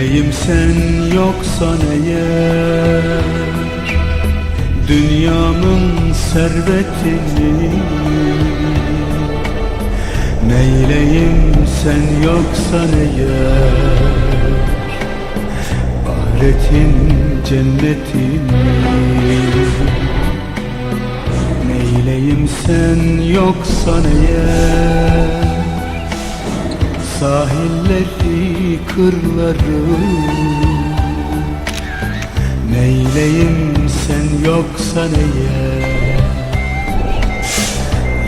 Neyleyim sen yoksan eğer Dünyamın servetini Neyleyim sen yoksan eğer Ahiretin cennetini Neyleyim sen yoksan eğer Sahilleri, kırları Neyleyim sen yoksan eğer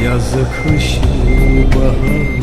Yazı kışı baharı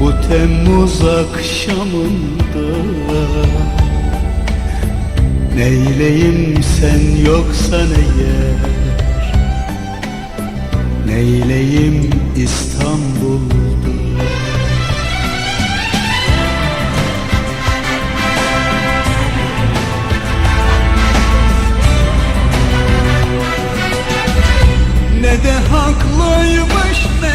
bu Temmuz akşamında Neyleyim sen yoksan eğer Neyleyim İstanbul'da? Ne de haklıymış meğer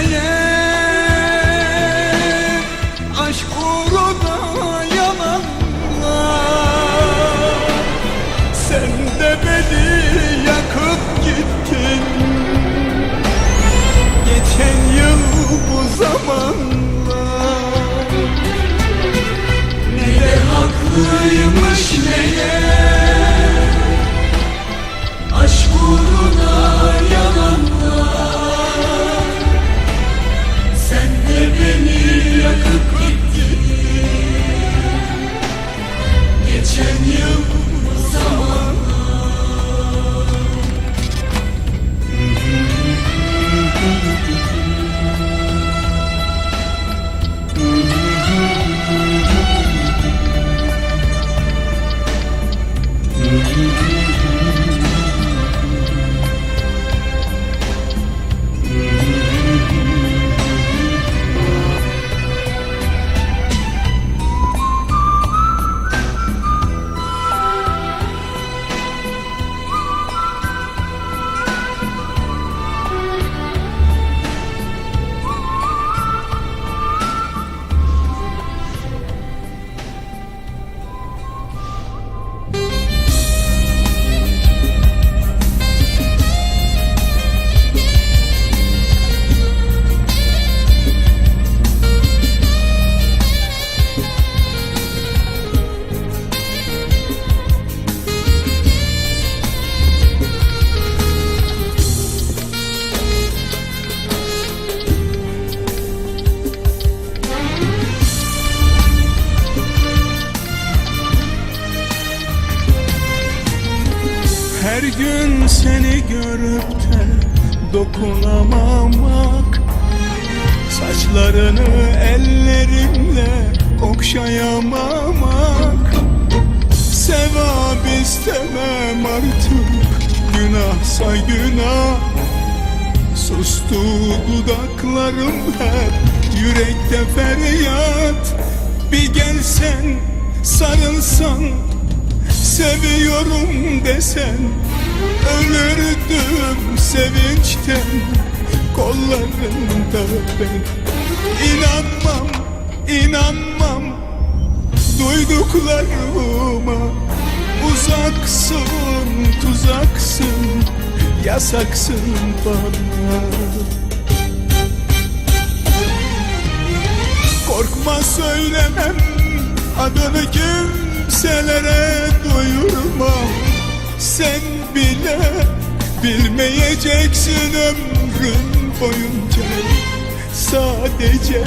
Sustu dudaklarım hep Yürekte feryat. Bir gelsen sarılsan Seviyorum desen. Ölürdüm sevinçten Kollarında ben. İnanmam, inanmam Duyduklarıma. Uzaksın, tuzaksın Yasaksın bana. Korkma söylemem. Adını kimselere duyurmam. Sen bile bilmeyeceksin ömrün boyunca. Sadece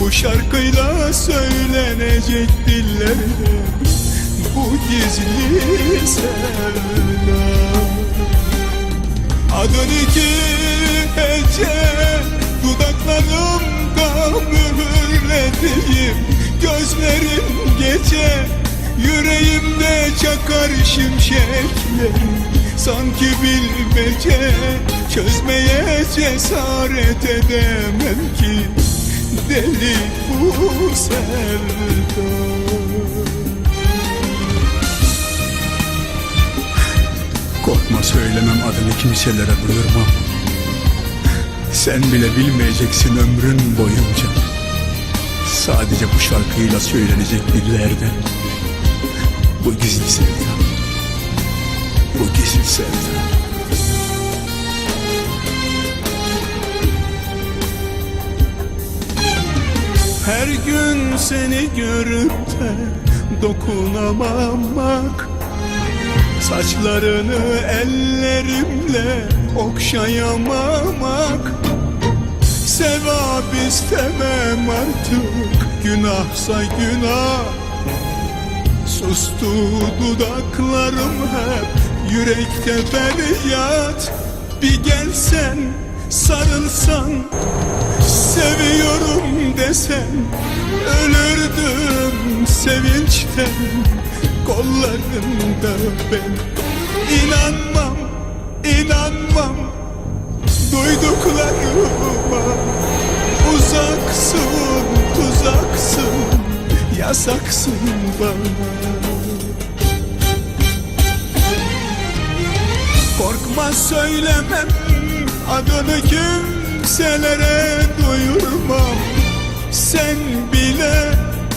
bu şarkıyla söylenecek dillerde Bu gizli sevda Adın iki hece Dudaklarımda mühürlediğim Gözlerim gece Yüreğimde çakar şimşeklerim Sanki bilmece Çözmeye cesaret edemem ki. Deli bu sevda söylemem adını kimselere duyurmam Sen bile bilmeyeceksin ömrün boyunca. Sadece bu şarkıyla söylenecek dillerde Bu gizli sevda. Bu gizli sevda. Her gün seni görüp de dokunamamak Saçlarını ellerimle okşayamamak. Sevap istemem artık günahsa günah. Sustu dudaklarım hep yürekte feryat. Bir gelsen sarılsan Seviyorum desen Ölürdüm sevinçten Kollarında ben İnanmam, inanmam. Duyduklarıma Uzaksın, tuzaksın Yasaksın bana. Korkma söylemem adını kimselere duyurmam. Sen bile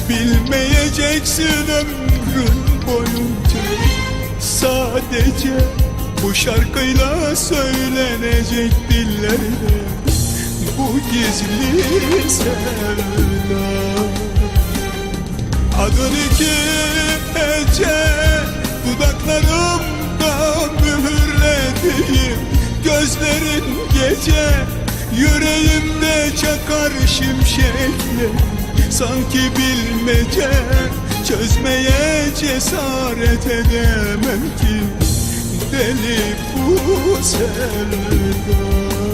bilmeyeceksin ömrün boyunca Sadece bu şarkıyla söylenecek dillerde Bu gizli sevda. Adın iki hece Dudaklarımda mühürlediğim Gözlerin gece Yüreğimde çakar şimşekle Sanki bilmece Çözmeye cesaret edemem ki. Deli bu sevda